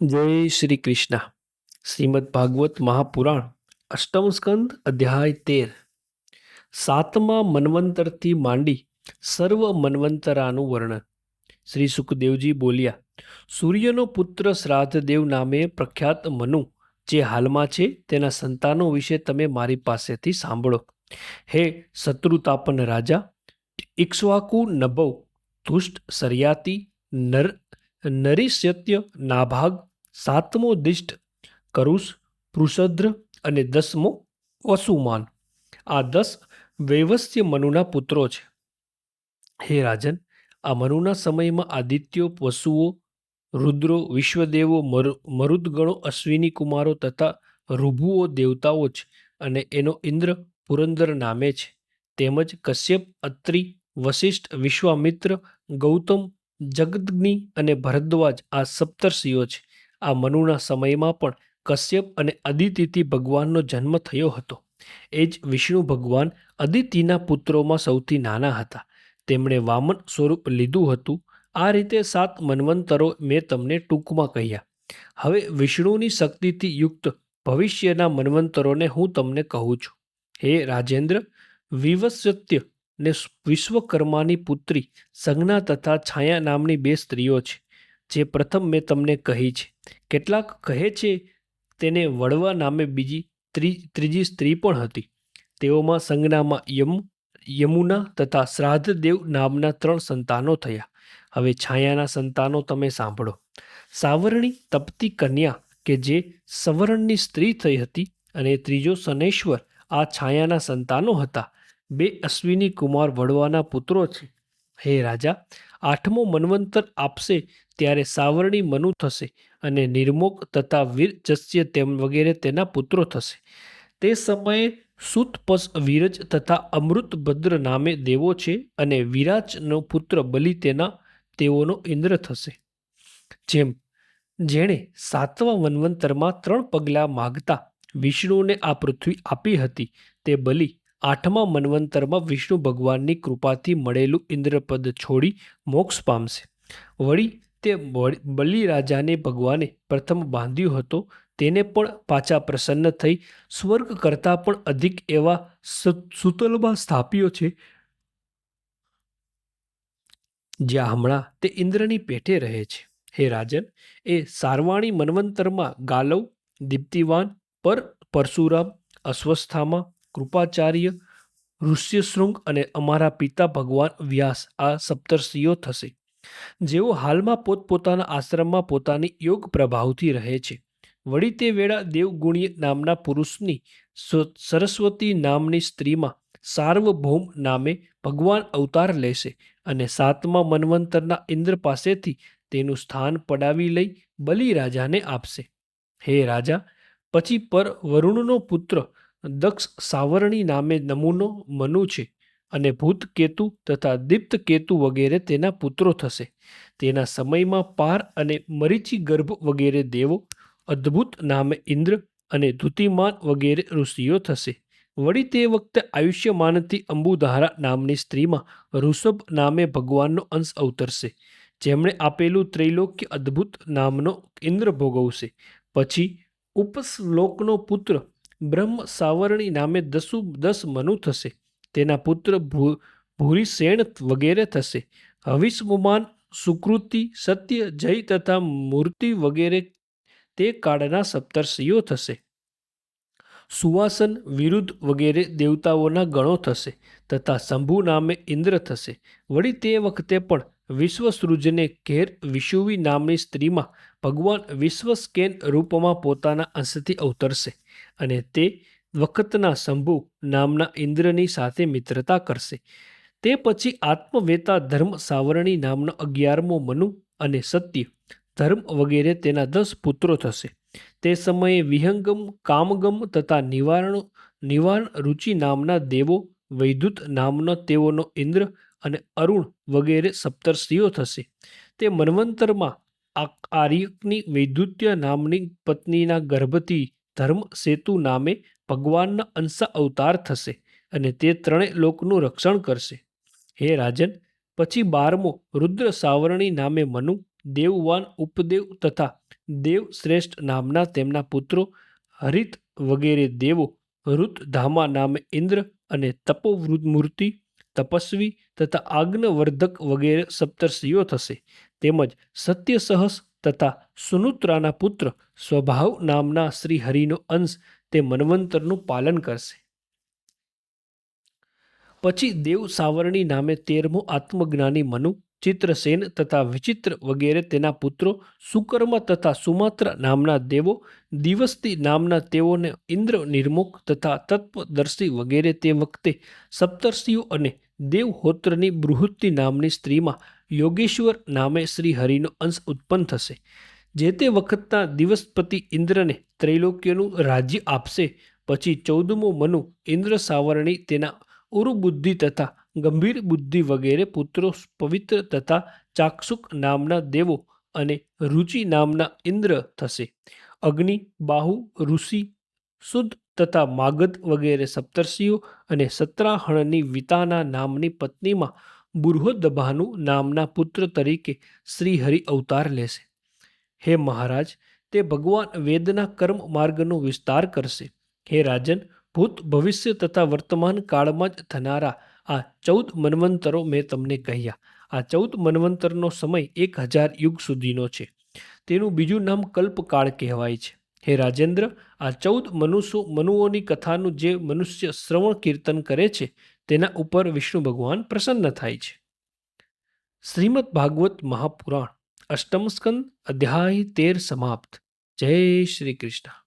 જય શ્રી કૃષ્ણ. શ્રીમદ ભાગવત મહાપુરાણ, અષ્ટમ સ્કંદ, અધ્યાય તેર. સાતમા મન્વંતરથી માંડી સર્વ મન્વંતરાનું વર્ણન. શ્રી સુખદેવજી બોલ્યા, સૂર્યનો પુત્ર શ્રાદ્ધદેવ નામે પ્રખ્યાત મનુ, જે હાલમાં છે, તેના સંતાનો વિશે તમે મારી પાસેથી સાંભળો. હે શત્રુતાપન રાજા ઇક્ષ્વાકુ નભવ ધુષ્ટ સરિયાતી, નર નરીશ્યત્ય નાભાગ સાતમો દિષ્ટ કરુષ પૃષદ્ર અને દસમો વસુમાન. આ દસ વૈવસ્ય મનુના પુત્રો છે. હે રાજન, આ મનુના સમયમાં આદિત્યો, વસુઓ, રુદ્રો, વિશ્વદેવો, મરુ, મરુદગણો, અશ્વિની કુમારો તથા ઋભુઓ દેવતાઓ છે અને એનો ઇન્દ્ર પુરંદર નામે છે. તેમજ કશ્યપ, અત્રિ વશિષ્ઠ વિશ્વામિત્ર, ગૌતમ જગદગ્નિ અને ભરદ્વાજ આ સપ્તર્ષિઓ છે. આ મનુના સમયમાં પણ કશ્યપ અને અદિતિથી ભગવાનનો જન્મ થયો હતો. એ જ વિષ્ણુ ભગવાન અદિતિના પુત્રોમાં સૌથી નાના હતા. તેમણે વામન સ્વરૂપ લીધું હતું. આ રીતે સાત મન્વંતરો મેં તમને ટૂંકમાં કહ્યા. હવે વિષ્ણુની શક્તિથી યુક્ત ભવિષ્યના મન્વંતરોને હું તમને કહું છું. હે રાજેન્દ્ર વિવસ્વત્ય ને વિશ્વકર્માની પુત્રી સંજ્ઞા તથા છાયા નામની બે સ્ત્રીઓ છે, જે પ્રથમ મેં તમને કહી છે. કેટલાક કહે છે તેને વડવા નામે બીજી ત્રીજી સ્ત્રી પણ હતી. તેઓમાં સંજ્ઞામાં યમ, યમુના તથા શ્રાદ્ધદેવ નામના ત્રણ સંતાનો થયા. હવે છાયાના સંતાનો તમે સાંભળો. સાવરણી તપતી કન્યા કે જે સવર્ણની સ્ત્રી થઈ હતી અને ત્રીજો સનેશ્વર આ છાયાના સંતાનો હતા બે અશ્વિની કુમાર વડવાના પુત્રો છે. હે રાજા, આઠમો મન્વંતર આપશે ત્યારે સાવરણી મનુ થશે અને નિર્મોક તથા વીર જસ્ય તેમ વગેરે તેના પુત્રો થશે. તે સમયે સુતપસ વીરજ તથા અમૃતભદ્ર નામે દેવો છે અને વિરાજનો પુત્ર બલિ તેના, તેઓનો ઇન્દ્ર થશે. જેમ, જેણે સાતમા મન્વંતરમાં ત્રણ પગલાં માગતા વિષ્ણુને આ પૃથ્વી આપી હતી તે બલિ આઠમા મન્વંતરમાં વિષ્ણુ ભગવાનની કૃપાથી મળેલું ઇન્દ્રપદ છોડી મોક્ષ પામશે. વળી તે બલિરાજાને ભગવાને પ્રથમ બાંધ્યો હતો, તેને પણ પાછા પ્રસન્ન થઈ સ્વર્ગ કરતાં પણ અધિક એવા સુતલમાં સ્થાપ્યો છે, જ્યાં હમણાં તે ઇન્દ્રની પેઠે રહે છે. હે રાજન, એ સારવાણી મન્વંતરમાં ગાલવ, દીપ્તિવાન, પર, પરશુરામ અસ્વસ્થામાં કૃપાચાર્ય, ઋષ્યશૃંગ અને અમારા પિતા ભગવાન વ્યાસ આ સપ્તર્ષિઓ થશે. જેઓ હાલમાં પોતપોતાના આશ્રમમાં પોતાની યોગ પ્રભાવથી રહે છે. વળી તે વેળા દેવગુણીય નામના પુરુષની સરસ્વતી નામની સ્ત્રીમાં સાર્વભૌમ નામે ભગવાન અવતાર લેશે અને સાતમા મન્વંતરના ઇન્દ્ર પાસેથી તેનું સ્થાન પડાવી લઈ બલિરાજાને આપશે. હે રાજા, પછી પર વરુણનો પુત્ર દક્ષ સાવરણી નામે નમૂનો મનુ છે અને ભૂતકેતુ તથા દીપ્ત કેતુ વગેરે તેના પુત્રો થશે. તેના સમયમાં પાર અને મરીચી ગર્ભ વગેરે દેવો, અદ્ભુત નામે ઇન્દ્ર અને ધુતિમાન વગેરે ઋષિઓ થશે. વળી તે વખતે આયુષ્યમાનથી અંબુધારા નામની સ્ત્રીમાં ઋષભ નામે ભગવાનનો અંશ અવતરશે. જેમણે આપેલું ત્રૈલોક્ય અદ્ભુત નામનો ઇન્દ્ર ભોગવશે. પછી ઉપશ્લોકનો પુત્ર બ્રહ્મ સાવરણી નામે દસુ દસ મનુ થશે. તેના પુત્ર ભૂ ભૂરિસેણ વગેરે થશે. હવિષ્મુમાન, સુકૃતિ, સત્ય, જય તથા મૂર્તિ વગેરે તે કાળના સપ્તર્ષિઓ થશે. સુવાસન, વિરુદ્ધ વગેરે દેવતાઓના ગણો થશે તથા શંભુ નામે ઇન્દ્ર થશે. વળી તે વખતે પણ વિશ્વસૃજને ઘેર વિષુવી નામની સ્ત્રીમાં ભગવાન વિશ્વસ્કેન રૂપમાં પોતાના અંશથી અવતરશે અને તે વખતના શંભુ નામના ઇન્દ્રની સાથે મિત્રતા કરશે. તે પછી આત્મવેતા ધર્મ સાવરણી નામનો અગિયારમો મનુ અને સત્ય ધર્મ વગેરે તેના દસ પુત્રો થશે. તે સમયે વિહંગમ, કામગમ તથા નિવારણ નિવારણ રુચિ નામના દેવો, વૈદુત નામનો તેઓનો ઇન્દ્ર અને અરુણ વગેરે સપ્તર્ષિઓ થશે. તે મન્વંતરમાં આર્યકની વૈદુત્ય નામની પત્નીના ગર્ભથી ધર્મ સેતુ નામે ભગવાનના અંશ અવતાર થશે અને તે ત્રણેય લોકનું રક્ષણ કરશે. હે રાજન, પછી બારમો રુદ્ર સાવરણી નામે મનુ, દેવવાન ઉપદેવ તથા દેવ શ્રેષ્ઠ નામના તેમના પુત્રો હરિત વગેરે દેવો રુતધામા નામે ઇન્દ્ર અને તપોવૃત મૂર્તિ તપસ્વી તથા આજ્ઞવર્ધક વગેરે સપ્તર્ષિઓ થશે. તેમજ સત્યસહસ તથા સુનુત્રાના પુત્ર સ્વભાવ નામના શ્રી હરિનો અંશ તે મન્વંતરનું પાલન કરશે. પછી દેવ સાવરણી નામે તેરમો આત્મજ્ઞાની મનુ, ચિત્રસેન તથા વિચિત્ર વગેરે તેના પુત્રો સુકર્મ તથા સુમાત્ર નામના દેવો, દિવસતી નામના તેઓને ઇન્દ્ર નિર્મુખ તથા તત્વદર્શી વગેરે તે વખતે સપ્તર્ષિઓ અને દેવહોત્રની બૃહૃતિ નામની સ્ત્રીમાં યોગેશ્વર નામે શ્રી હરિનો અંશ ઉત્પન્ન થશે, જે તે વખતના દિવસપતિ ઇન્દ્રને ત્રૈલોક્યનું રાજ્ય આપશે. પછી ચૌદમો મનુ ઇન્દ્ર સાવરણી તેના ઉરુબુદ્ધિ તથા ગંભીર બુદ્ધિ વગેરે પુત્રો પવિત્ર તથા ચાક્ષુક નામના દેવો અને રુચિ નામના ઇન્દ્ર થશે. અગ્નિ, બાહુ, ઋષિ શુદ્ધ તથા માગધ વગેરે સપ્તર્ષિઓ અને સત્રાહણની વિતાના નામની પત્નીમાં બુર્હોદભાનુ નામના પુત્ર તરીકે શ્રીહરિ અવતાર લેશે. હે મહારાજ, તે ભગવાન વેદના કર્મ માર્ગનો વિસ્તાર કરશે. હે રાજન, ભૂત ભવિષ્ય તથા વર્તમાન કાળમાં જ થનારા આ ચૌદ મન્વંતરો મેં તમને કહ્યા. આ ચૌદ મન્વંતરનો સમય એક હજાર યુગ સુધીનો છે. તેનું બીજું નામ કલ્પકાળ કહેવાય છે. હે રાજેન્દ્ર, આ ચૌદ મનુષ્યો મનુઓની કથાનું જે મનુષ્ય શ્રવણ કીર્તન કરે છે તેના ઉપર વિષ્ણુ ભગવાન પ્રસન્ન થાય છે. શ્રીમદ ભાગવત મહાપુરાણ, અષ્ટમ સ્કંદ, અધ્યાય તેર સમાપ્ત. જય શ્રી કૃષ્ણ.